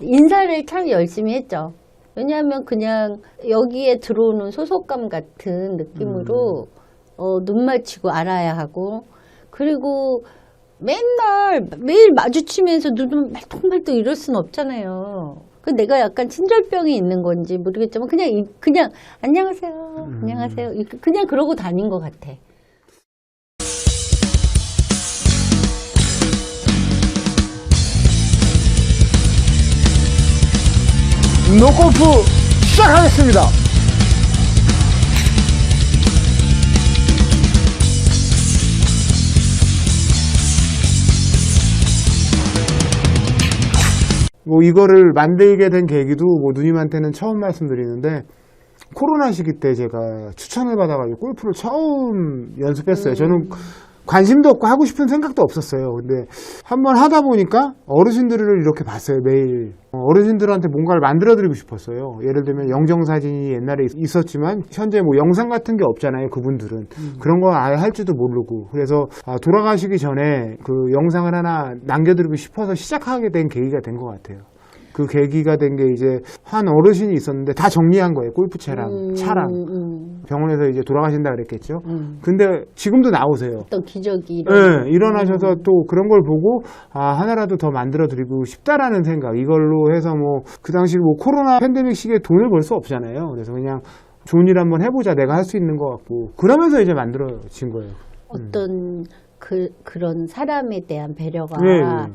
인사를 참 열심히 했죠. 왜냐하면 그냥 여기에 들어오는 소속감 같은 느낌으로 어, 눈 맞추고 알아야 하고 그리고 맨날 매일 마주치면서 눈을 말똥말똥 이럴 순 없잖아요. 그 내가 약간 친절병이 있는 건지 모르겠지만 그냥 이- 그냥 안녕하세요, 안녕하세요 이- 그냥 그러고 다닌 것 같아. 노골프 시작하겠습니다. 뭐 이거를 만들게 된 계기도 뭐 누님한테는 처음 말씀드리는데 코로나 시기 때 제가 추천을 받아가지고 골프를 처음 연습했어요. 저는 관심도 없고 하고 싶은 생각도 없었어요. 근데 한번 하다 보니까 어르신들을 이렇게 봤어요, 매일. 어, 어르신들한테 뭔가를 만들어드리고 싶었어요. 예를 들면 영정사진이 옛날에 있- 있었지만 현재 뭐 영상 같은 게 없잖아요, 그분들은. 그런 거 아예 할지도 모르고. 그래서 아, 돌아가시기 전에 그 영상을 하나 남겨드리고 싶어서 시작하게 된 계기가 된 것 같아요. 그 계기가 된 게 이제 한 어르신이 있었는데 다 정리한 거예요, 골프채랑 음, 차랑. 음, 병원에서 이제 돌아가신다 그랬겠죠. 음. 근데 지금도 나오세요. 어떤 기적이 네, 일어나고. 일어나셔서 또 그런 걸 보고 아 하나라도 더 만들어 드리고 싶다라는 생각 이걸로 해서 뭐 그 당시 뭐 코로나 팬데믹 시기에 돈을 벌 수 없잖아요 그래서 그냥 좋은 일 한번 해보자 내가 할 수 있는 것 같고 그러면서 이제 만들어진 거예요 어떤 그 그런 사람에 대한 배려가 네, 네.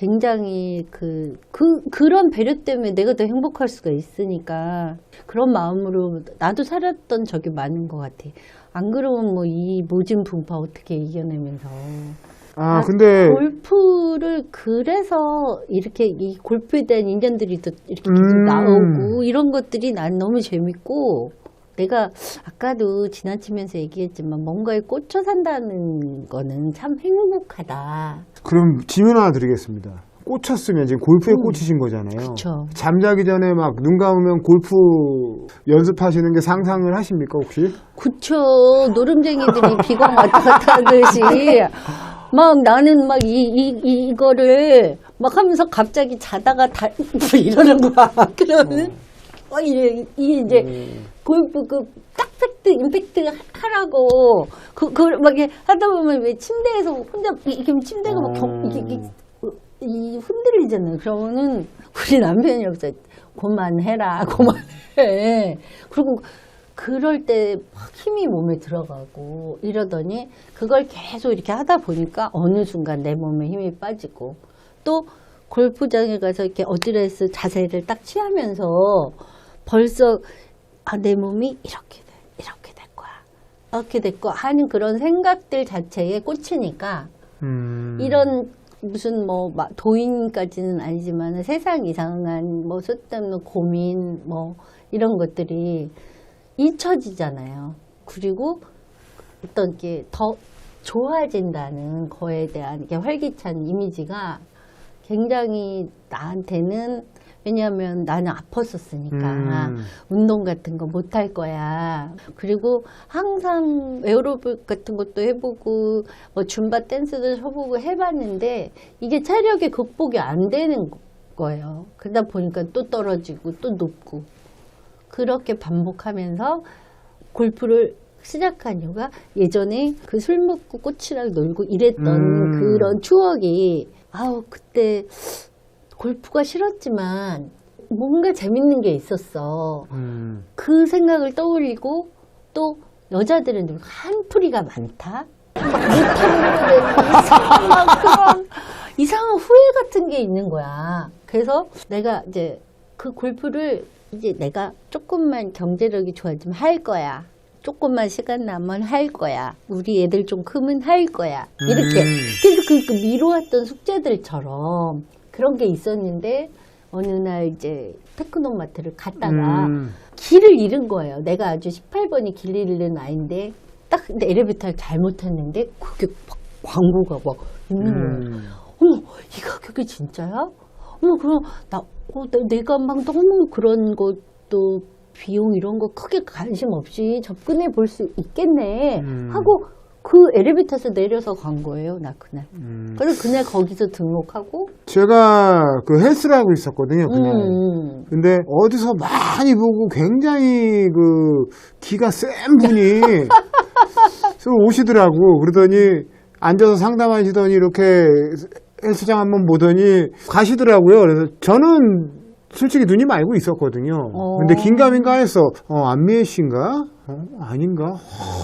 굉장히 그, 그 그런 배려 때문에 내가 더 행복할 수가 있으니까 그런 마음으로 나도 살았던 적이 많은 것 같아. 안 그러면 뭐 이 모진 분파 어떻게 이겨내면서 아 아, 근데 골프를 그래서 이렇게 이 골프에 대한 인연들이 또 이렇게 계속 음. 나오고 이런 것들이 난 너무 재밌고 내가 아까도 지나치면서 얘기했지만 뭔가에 꽂혀 산다는 거는 참 행복하다. 그럼 질문 하나 드리겠습니다 꽂혔으면 지금 골프에 꽂히신 거잖아요 음. 그쵸. 잠자기 전에 막 눈 감으면 골프 연습하시는 게 상상을 하십니까 혹시? 그쵸. 노름쟁이들이 비광 왔다 갔다 하듯이. 막 나는 막 이, 이, 이거를 막 하면서 갑자기 자다가 다, 이러는 거야. 그러면, 어, 이래, 이 이제 골 프그 딱팩트, 임팩트 하라고. 그, 그, 막 이렇게 하다 보면 왜 침대에서 혼자, 이게 침대가 막 경, 이게, 이게, 이 흔들리잖아요. 그러면은 우리 남편이 여기서 그만해라, 그만해. 그리고 그럴 때 막 힘이 몸에 들어가고 이러더니 그걸 계속 이렇게 하다 보니까 어느 순간 내 몸에 힘이 빠지고 또 골프장에 가서 이렇게 어드레스 자세를 딱 취하면서 벌써 아, 내 몸이 이렇게 돼, 이렇게 될 거야. 이렇게 될 거야 하는 그런 생각들 자체에 꽂히니까 음. 이런 무슨 뭐 마- 도인까지는 아니지만 세상 이상한 뭐 쓸데없는 고민 뭐 이런 것들이 잊혀지잖아요. 그리고 어떤 게 더 좋아진다는 거에 대한 이렇게 활기찬 이미지가 굉장히 나한테는 왜냐하면 나는 아팠었으니까 음. 운동 같은 거 못 할 거야. 그리고 항상 에어로빅 같은 것도 해보고 뭐 줌바 댄스도 해보고 해봤는데 이게 체력이 극복이 안 되는 거예요. 그러다 보니까 또 떨어지고 또 높고 그렇게 반복하면서 골프를 시작한 이유가 예전에 그 술 먹고 꽃이랑 놀고 이랬던 음. 그런 추억이 아우 그때 골프가 싫었지만 뭔가 재밌는 게 있었어. 음. 그 생각을 떠올리고 또 여자들은 좀 한풀이가 많다. 못하는 그런 이상한 후회 같은 게 있는 거야. 그래서 내가 이제 그 골프를 이제 내가 조금만 경제력이 좋아지면 할 거야. 조금만 시간 나면 할 거야. 우리 애들 좀 크면 할 거야. 이렇게. 음. 그래서 그, 그 미뤄왔던 숙제들처럼 그런 게 있었는데 어느 날 이제 테크노마트를 갔다가 음. 길을 잃은 거예요. 내가 아주 18번이 길 잃는 아이인데 딱 근데 엘리베이터를 잘못했는데 그게 막 광고가 막 있는 거예요. 음. 어머 이 가격이 진짜야? 어머 그럼 나 어, 내- 내가 막 너무 그런 것도 비용 이런 거 크게 관심 없이 접근해 볼 수 있겠네 음. 하고 그 엘리베이터에서 내려서 간 거예요, 나 그날. 음. 그래서 그날 거기서 등록하고. 제가 그 헬스를 하고 있었거든요, 그날. 음, 근데 어디서 많이 보고 굉장히 그 기가 센 분이 저 오시더라고. 그러더니 앉아서 상담하시더니 이렇게 헬스장 한번 보더니 가시더라고요. 그래서 저는 솔직히 눈이 말고 있었거든요. 어. 근데 긴가민가 했어. 어, 안미애 씨인가? 어, 아닌가?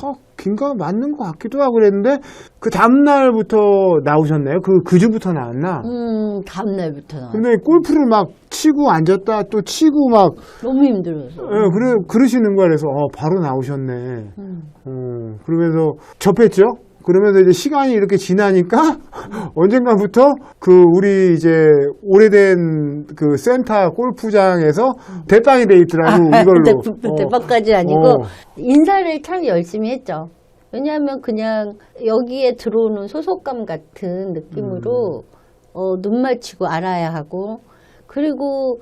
어, 긴가 맞는 것 같기도 하고 그랬는데 그 다음날부터 나오셨네요. 그, 그 주부터 나왔나? 음, 다음날부터 나. 근데 골프를 막 치고 앉았다 또 치고 막 너무 힘들어서. 예, 그래 그러시는 거야 그래서 어, 바로 나오셨네. 음. 어, 그러면서 접했죠. 그러면서 이제 시간이 이렇게 지나니까 언젠가부터 그 우리 이제 오래된 그 센터 골프장에서 대빵이 돼 있더라고 이걸로. 대, 어. 대박까지 아니고 어. 인사를 참 열심히 했죠. 왜냐하면 그냥 여기에 들어오는 소속감 같은 느낌으로 음. 어, 눈 맞추고 알아야 하고 그리고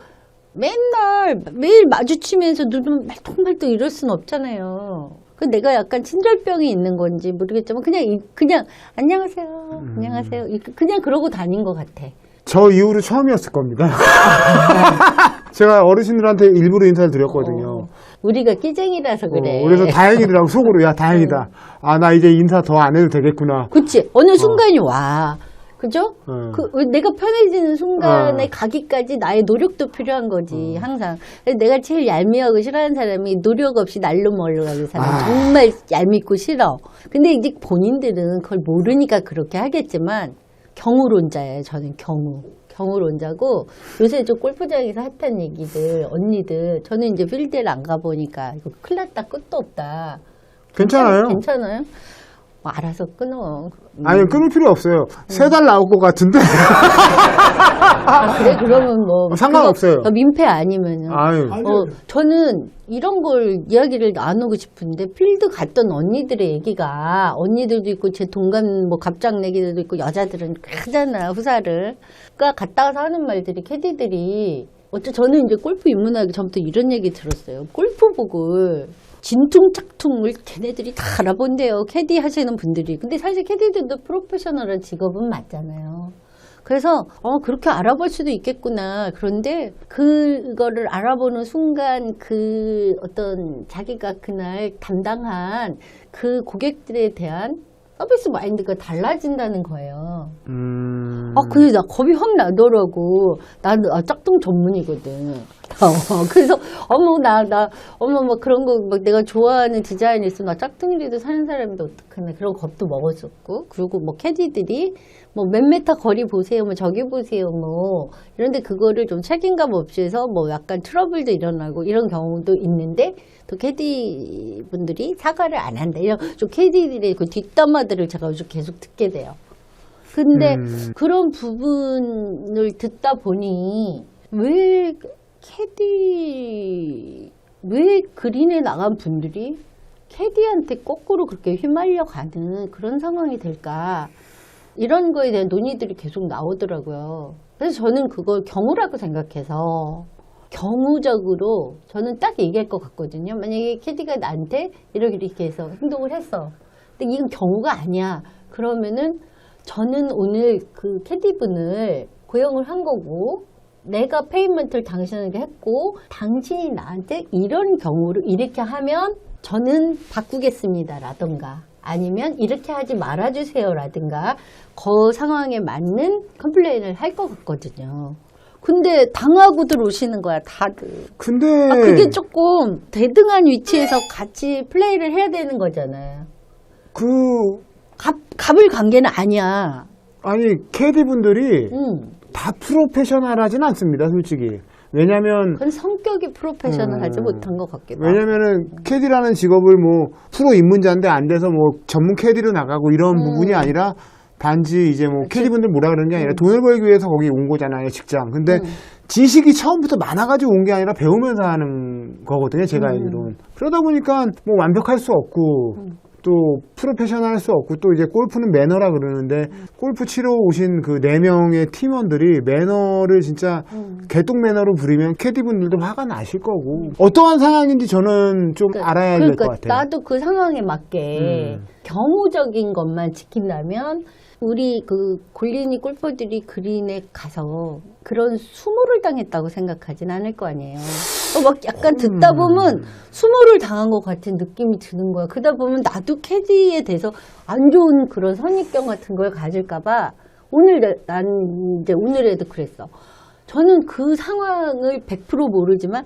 맨날 매일 마주치면서 눈을 말똥말똥 이럴 수는 없잖아요. 그 내가 약간 친절병이 있는 건지 모르겠지만 그냥 이- 그냥 안녕하세요, 음. 안녕하세요 이- 그냥 그러고 다닌 것 같아. 저 이후로 처음이었을 겁니다. 제가 어르신들한테 일부러 인사를 드렸거든요. 어, 우리가 끼쟁이라서 그래. 어, 그래서 다행이더라고 속으로 야 다행이다. 아 나 이제 인사 더 안 해도 되겠구나. 그치. 어느 순간이 와. 그죠? 어. 그, 내가 편해지는 순간에 어. 가기까지 나의 노력도 필요한 거지, 항상. 그래서 내가 제일 얄미워하고 싫어하는 사람이 노력 없이 날로 멀러 가는 사람. 아. 정말 얄밉고 싫어. 근데 이제 본인들은 그걸 모르니까 그렇게 하겠지만, 경우론자예요, 저는 경우. 경우론자고, 요새 저 골프장에서 핫한 얘기들, 언니들, 저는 이제 필드를 안 가보니까, 이거 큰일 났다, 끝도 없다. 괜찮아요. 괜찮아요? 뭐 알아서 끊어. 음. 아니 끊을 필요 없어요. 세 달 나올 것 같은데. 아, 그래? 그러면 뭐. 어, 상관없어요. 그거 민폐 아니면은. 아유. 어, 저는 이런 걸 이야기를 나누고 싶은데, 필드 갔던 언니들의 얘기가, 언니들도 있고, 제 동감, 뭐, 갑장내기들도 있고, 여자들은 하잖아, 후사를. 그니까 갔다 와서 하는 말들이, 캐디들이, 어째 저는 이제 골프 입문하기 전부터 이런 얘기 들었어요. 골프복을 진퉁 짝퉁을 걔네들이 다 알아본대요. 캐디 하시는 분들이. 근데 사실 캐디들도 프로페셔널한 직업은 맞잖아요. 그래서 어 그렇게 알아볼 수도 있겠구나. 그런데 그거를 알아보는 순간 그 어떤 자기가 그날 담당한 그 고객들에 대한 서비스 마인드가 달라진다는 거예요. 음. 아, 그래, 나 겁이 확 나더라고. 나는 아, 짝퉁 전문이거든. 어, 그래서, 어머, 나, 나, 어머, 막 그런 거, 막 내가 좋아하는 디자인 있으면 나 짝퉁이라도 사는 사람인데 어떡하나. 그런 겁도 먹었었고. 그리고 뭐 캐디들이 뭐 몇 메타 거리 보세요. 뭐 저기 보세요. 뭐. 이런데 그거를 좀 책임감 없이 해서 뭐 약간 트러블도 일어나고 이런 경우도 있는데 또 캐디 분들이 사과를 안 한다. 이런 좀 캐디들의 그 뒷담화들을 제가 요즘 계속 듣게 돼요. 근데 음. 그런 부분을 듣다 보니 왜 캐디 왜 그린에 나간 분들이 캐디한테 거꾸로 그렇게 휘말려 가는 그런 상황이 될까 이런 거에 대한 논의들이 계속 나오더라고요. 그래서 저는 그걸 경우라고 생각해서 경우적으로 저는 딱 얘기할 것 같거든요. 만약에 캐디가 나한테 이렇게 이렇게 해서 행동을 했어. 근데 이건 경우가 아니야. 그러면은 저는 오늘 그 캐디분을 고용을 한 거고 내가 페이먼트를 당신에게 했고 당신이 나한테 이런 경우를 이렇게 하면 저는 바꾸겠습니다 라던가 아니면 이렇게 하지 말아주세요 라든가 그 상황에 맞는 컴플레인을 할 것 같거든요. 근데 당하고 들어오시는 거야 다들. 근데 아, 그게 조금 대등한 위치에서 같이 플레이를 해야 되는 거잖아요. 그 갑, 갑을 관계는 아니야. 아니 캐디 분들이 응. 다 프로페셔널하진 않습니다, 솔직히. 왜냐면 그건 성격이 프로페셔널하지 음. 못한 것 같기도 하고. 왜냐면은 캐디라는 직업을 뭐 프로 입문자인데 안 돼서 뭐 전문 캐디로 나가고 이런 음. 부분이 아니라 단지 이제 뭐 캐디분들 뭐라 그러는 게 아니라 음. 돈을 벌기 위해서 거기 온 거잖아요, 직장. 근데 음. 지식이 처음부터 많아가지고 온 게 아니라 배우면서 하는 거거든요, 제가 음. 알기로는. 그러다 보니까 뭐 완벽할 수 없고 또 프로페셔널 할 수 없고 또 이제 골프는 매너라 그러는데 골프 치러 오신 그 네 명의 팀원들이 매너를 진짜 음. 개똥 매너로 부리면 캐디분들도 화가 나실 거고 어떠한 상황인지 저는 좀 알아야 될 것 그러니까 같아요. 나도 그 상황에 맞게 음. 경호적인 것만 지킨다면 우리 그 골린이 골퍼들이 그린에 가서 그런 수모를 당했다고 생각하진 않을 거 아니에요. 어, 막 약간 듣다 음. 보면 수모를 당한 것 같은 느낌이 드는 거야. 그러다 보면 나도 캐디에 대해서 안 좋은 그런 선입견 같은 걸 가질까봐 오늘 내- 난 이제 오늘에도 그랬어. 저는 그 상황을 100% 모르지만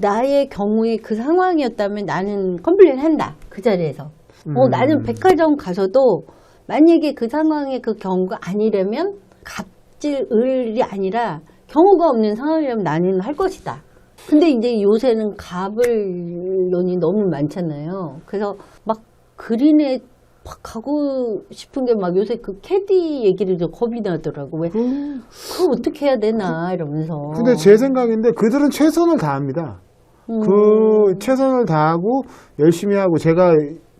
나의 경우에 그 상황이었다면 나는 컴플레인 한다. 그 자리에서. 어, 음. 나는 백화점 가서도 만약에 그 상황의 그 경우가 아니라면 갑질 을이 아니라 경우가 없는 상황이라면 나는 할 것이다. 근데 이제 요새는 갑을론이 너무 많잖아요. 그래서 막 그린에 막 가고 싶은 게 막 요새 그 캐디 얘기를 좀 겁이 나더라고. 왜, 그걸 어떻게 해야 되나, 이러면서. 근데 제 생각인데 그들은 최선을 다합니다. 음. 그 최선을 다하고 열심히 하고 제가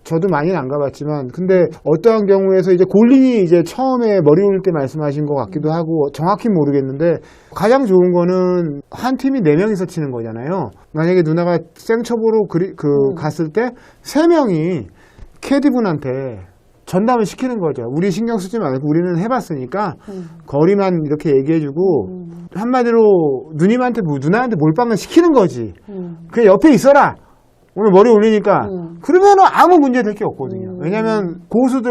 저도 많이는 안 가봤지만 근데 어떠한 경우에서 이제 골린이 이제 처음에 머리 올릴 때 말씀하신 것 같기도 하고 정확히 모르겠는데 가장 좋은 거는 한 팀이 네 명이서 치는 거잖아요. 만약에 누나가 생첩으로 그리, 그 음. 갔을 때 세 명이 캐디분한테 전담을 시키는 거죠. 우리 신경 쓰지 말고 우리는 해봤으니까 음. 거리만 이렇게 얘기해주고 한마디로 누님한테 뭐- 누나한테 몰빵을 시키는 거지. 음. 그냥 옆에 있어라. 오늘 머리 올리니까 음. 그러면은 아무 문제 될 게 없거든요. 음. 왜냐면 고수들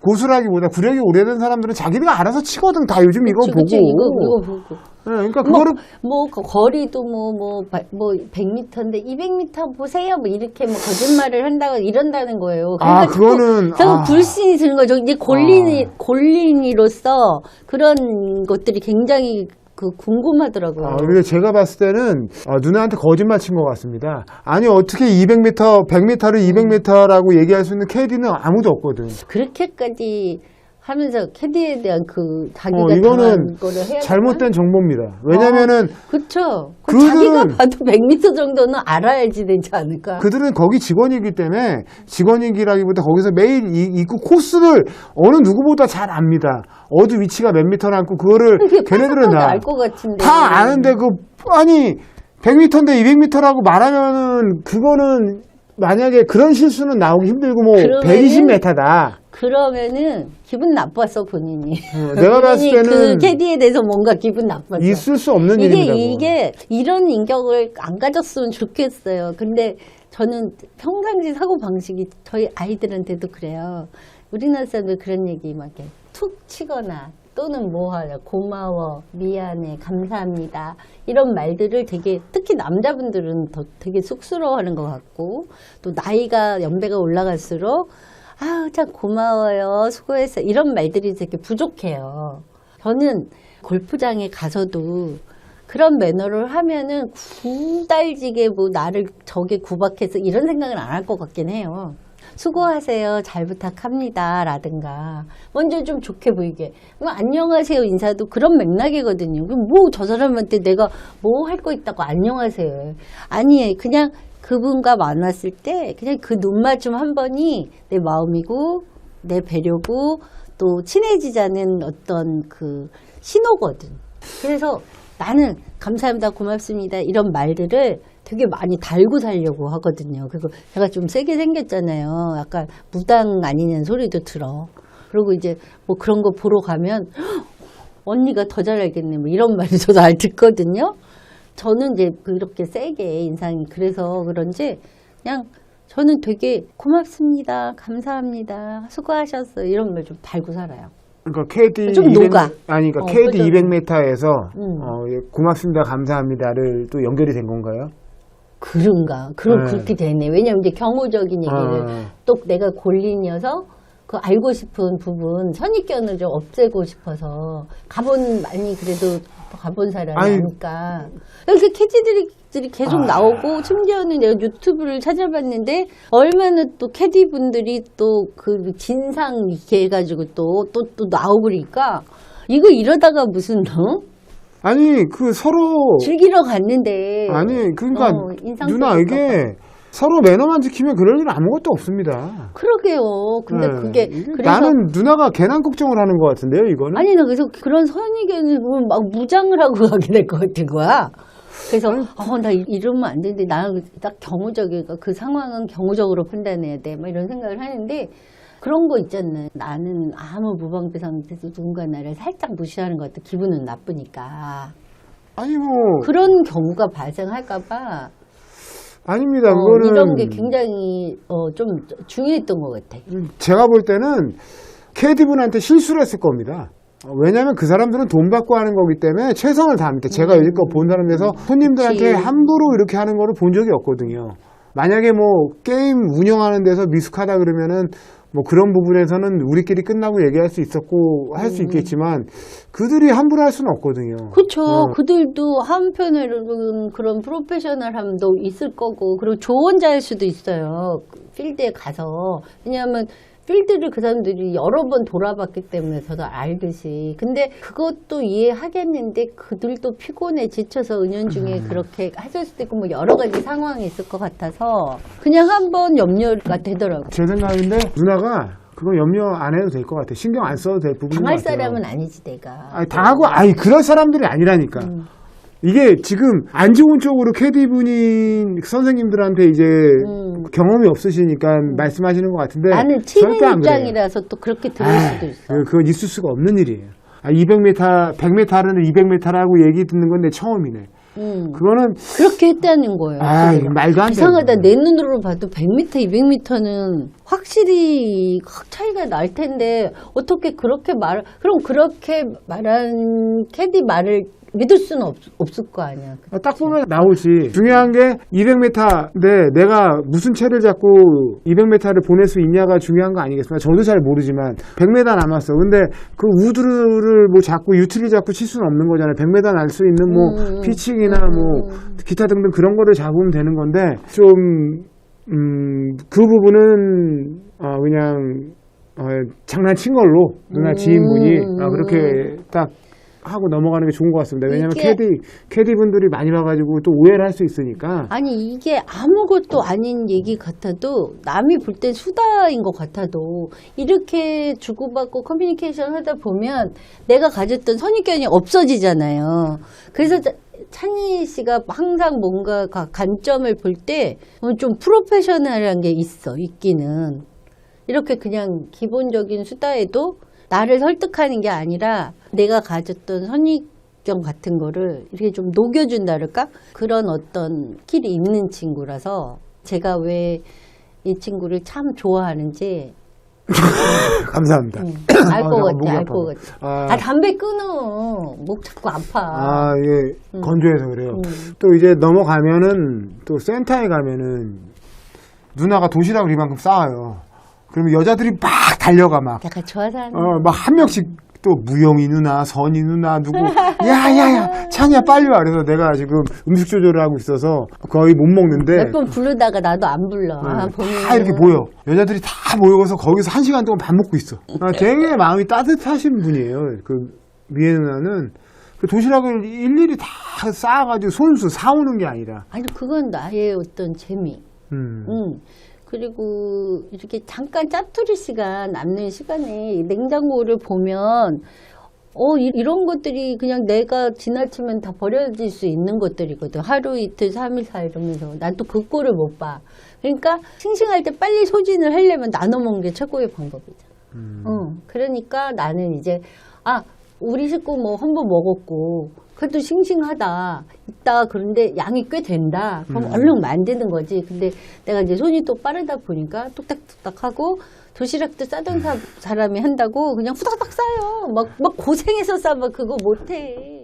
고수라기보다 구력이 오래된 사람들은 자기가 알아서 치거든. 다 요즘 이거 그치, 보고. 그치, 이거, 이거 보고. 네, 그러니까 뭐, 그거를 뭐, 거- 거리도 뭐, 뭐, 바- 뭐, 100m인데 200m 보세요. 뭐, 이렇게 뭐, 거짓말을 한다고, 이런다는 거예요. 아, 자꾸 그거는, 자꾸 아. 불신이 드는 거죠. 이제 골린이, 아. 골린이로서 그런 것들이 굉장히 그 궁금하더라고요. 아, 근데 제가 봤을 때는 어, 누나한테 거짓말 친 것 같습니다. 아니 어떻게 200m, 100m를 200m라고 얘기할 수 있는 KD는 아무도 없거든. 그렇게까지 하면서 캐디에 대한 그 자기가 어, 이거는 잘못된 정보입니다. 왜냐면은 그렇죠. 그 그들은- 자기가 봐도 100m 정도는 알아야지 되지 않을까. 그들은 거기 직원이기 때문에 직원이기라기보다 거기서 매일 이, 있고 코스를 어느 누구보다 잘 압니다. 어디 위치가 몇 미터나 있고 그거를 걔네들은 다, 알것 같은데. 다 아는데 그 아니 100m인데 200m라고 말하면은 그거는 만약에 그런 실수는 나오기 힘들고 뭐 그러면은- 120m다. 그러면은 기분 나빴어 본인이. 어, 내가 봤을 본인이 때는 그 캐디에 대해서 뭔가 기분 나빴어. 있을 수 없는 이게 일입니다. 이게 이런 인격을 안 가졌으면 좋겠어요. 근데 저는 평상시 사고 방식이 저희 아이들한테도 그래요. 우리나라 사람들 그런 얘기 막 이렇게 툭 치거나 또는 뭐 하냐 고마워 미안해 감사합니다 이런 말들을 되게 특히 남자분들은 더 되게 쑥스러워하는 것 같고 또 나이가 연배가 올라갈수록 아우 참 고마워요 수고했어 이런 말들이 되게 부족해요. 저는 골프장에 가서도 그런 매너를 하면은 구달지게 뭐 나를 저게 구박해서 이런 생각을 안할 것 같긴 해요. 수고하세요. 잘 부탁합니다. 라든가. 먼저 좀 좋게 보이게. 뭐, 안녕하세요. 인사도 그런 맥락이거든요. 뭐, 저 사람한테 내가 뭐 할 거 있다고 안녕하세요. 아니에요. 그냥 그분과 만났을 때 그냥 그 눈맞춤 한 번이 내 마음이고, 내 배려고, 또 친해지자는 어떤 그 신호거든. 그래서 나는 감사합니다, 고맙습니다 이런 말들을 되게 많이 달고 살려고 하거든요. 그리고 제가 좀 세게 생겼잖아요. 약간 무당 아니냐는 소리도 들어. 그리고 이제 뭐 그런 거 보러 가면 "헉, 언니가 더 잘 알겠네. 뭐 이런 말을 저도 잘 듣거든요. 저는 이제 그렇게 세게 인상이 그래서 그런지 그냥 저는 되게 고맙습니다, 감사합니다, 수고하셨어요 이런 말좀 달고 살아요. 그러니까 KD 좀 200, 녹아. 아니 그러니까 어, KD 그죠. 200m에서 음. 어, 예, 고맙습니다, 감사합니다를 또 연결이 된 건가요? 그런가? 그럼 네. 그렇게 되네. 왜냐면 이제 경호적인 얘기를 아. 또 내가 골린이어서 그 알고 싶은 부분 선입견을 좀 없애고 싶어서 가본 많이 그래도 가본 사람이 아니. 아니까 이렇게 캐디들이 들이 계속 아. 나오고 심지어는 내가 유튜브를 찾아봤는데 얼마나 또 캐디 분들이 또 그 진상 이렇게 해가지고 또 또 또 나오고 그러니까 이거 이러다가 무슨 어? 아니 그 서로 즐기러 갔는데 아니 그러니까 어, 누나 것 이게 서로 매너만 지키면 그럴 일은 아무것도 없습니다. 그러게요. 근데 네. 그게 그래서 나는 누나가 괜한 걱정을 하는 것 같은데요, 이거는. 아니 나 그래서 그런 선의견을 보면 막 무장을 하고 가게 될 것 같은 거야. 그래서 어 나 이러면 안 되는데 나는 딱 경우적이니까 그 상황은 경우적으로 판단해야 돼. 막 이런 생각을 하는데 그런 거 있잖아요. 나는 아무 무방비 상태에서 누군가 나를 살짝 무시하는 것 같아. 기분은 나쁘니까. 아니 뭐 그런 경우가 발생할까봐 아닙니다. 어, 그거는 이런 게 굉장히 어, 좀 중요했던 것 같아. 제가 볼 때는 캐디 분한테 실수를 했을 겁니다. 어, 왜냐하면 그 사람들은 돈 받고 하는 거기 때문에 최선을 다합니다. 제가 여지껏 본 사람에서 손님들한테 음. 그치. 함부로 이렇게 하는 거를 본 적이 없거든요. 만약에 뭐 게임 운영하는 데서 미숙하다 그러면은 뭐 그런 부분에서는 우리끼리 끝나고 얘기할 수 있었고 할수 있겠지만 그들이 함부로 할 수는 없거든요. 음. 그렇죠. 어. 그들도 한편으로는 그런 프로페셔널함도 있을 거고 그리고 조언자일 수도 있어요. 그 필드에 가서 왜냐하면 필드를 그 사람들이 여러 번 돌아봤기 때문에 저도 알듯이 근데 그것도 이해하겠는데 그들도 피곤해 지쳐서 은연중에 음. 그렇게 하실 수도 있고 뭐 여러 가지 상황이 있을 것 같아서 그냥 한번 염려가 되더라고요. 제 생각인데 누나가 그건 염려 안 해도 될 것 같아. 신경 안 써도 될 부분인 것 당할 같아요. 사람은 아니지 내가. 아니, 당하고, 아니, 그럴 사람들이 아니라니까. 음. 이게 지금 안 좋은 쪽으로 캐디 분이 선생님들한테 이제 음. 경험이 없으시니까 말씀하시는 것 같은데. 나는 치는 절대 안 그래요. 입장이라서 또 그렇게 들을 아, 수도 있어. 그- 그건 있을 수가 없는 일이에요. 아, 200m, 100m는 200m라고 얘기 듣는 건데 처음이네. 음. 그거는, 그렇게 했다는 거예요. 아, 말도 안 돼. 이상하다. 내 눈으로 봐도 100m, 200m는 확실히 확 차이가 날 텐데 어떻게 그렇게 말, 그럼 그렇게 말한 캐디 말을 믿을 수는 없, 없을 거 아니야. 아, 딱 보면 나오지. 중요한 게 200m인데 내가 무슨 채를 잡고 200m를 보낼 수 있냐가 중요한 거 아니겠습니까? 저도 잘 모르지만 100m 남았어. 근데 그 우드를 뭐 잡고 유틸리 잡고 칠 수는 없는 거잖아요. 100m 날 수 있는 뭐 음, 피칭이나 뭐 기타 등등 그런 거를 잡으면 되는 건데 좀 음, 그 부분은 어, 그냥 어, 장난친 걸로 누나 지인분이 아, 그렇게 딱 하고 넘어가는 게 좋은 것 같습니다. 왜냐하면 이게- 캐디 캐디 분들이 많이 와가지고 또 오해를 할 수 있으니까. 아니 이게 아무것도 아닌 얘기 같아도 남이 볼 땐 수다인 것 같아도 이렇게 주고받고 커뮤니케이션 하다 보면 내가 가졌던 선입견이 없어지잖아요. 그래서 자- 찬희 씨가 항상 뭔가 가- 관점을 볼 때 좀 프로페셔널한 게 있어 있기는 이렇게 그냥 기본적인 수다에도 나를 설득하는 게 아니라 내가 가졌던 선입견 같은 거를 이렇게 좀 녹여준다랄까? 그런 어떤 길이 있는 친구라서 제가 왜 이 친구를 참 좋아하는지 감사합니다. 알 아, 것 잠깐 목이 같아, 알 아파. 것 같아. 아, 아, 담배 끊어. 목 자꾸 아파. 아, 예, 건조해서 그래요. 음. 또 이제 넘어가면은 또 센터에 가면은 누나가 도시락을 이만큼 쌓아요. 그러면 여자들이 막 달려가 막. 내가 좋아서 하는 어, 막 한 명씩 또 무영이 누나, 선이 누나, 누구, 야, 야, 야, 찬이야, 빨리 와. 그래서 내가 지금 음식 조절을 하고 있어서 거의 못 먹는데. 몇 번 부르다가 나도 안 불러. 아, 네, 보면 다 이렇게 모여. 여자들이 다 모여서 거기서 한 시간 동안 밥 먹고 있어. 아, 되게 마음이 따뜻하신 분이에요. 그 미애 누나는 그 도시락을 일일이 다 쌓아가지고 손수 사오는 게 아니라. 아니 그건 나의 어떤 재미. 음. 응. 그리고 이렇게 잠깐 짜투리 시간 남는 시간에 냉장고를 보면 어 이- 이런 것들이 그냥 내가 지나치면 다 버려질 수 있는 것들이거든 하루 이틀 삼일 사일 이러면서 난 또 그 꼴을 못 봐. 그러니까 싱싱할 때 빨리 소진을 하려면 나눠 먹는 게 최고의 방법이잖아. 어, 그러니까 나는 이제 아 우리 식구 뭐 한 번 먹었고 그래도 싱싱하다. 있다. 그런데 양이 꽤 된다. 그럼 얼른 만드는 거지. 근데 내가 이제 손이 또 빠르다 보니까 뚝딱뚝딱 하고 도시락도 싸던 사, 사람이 한다고 그냥 후다닥 싸요. 막, 막 고생해서 싸면 그거 못해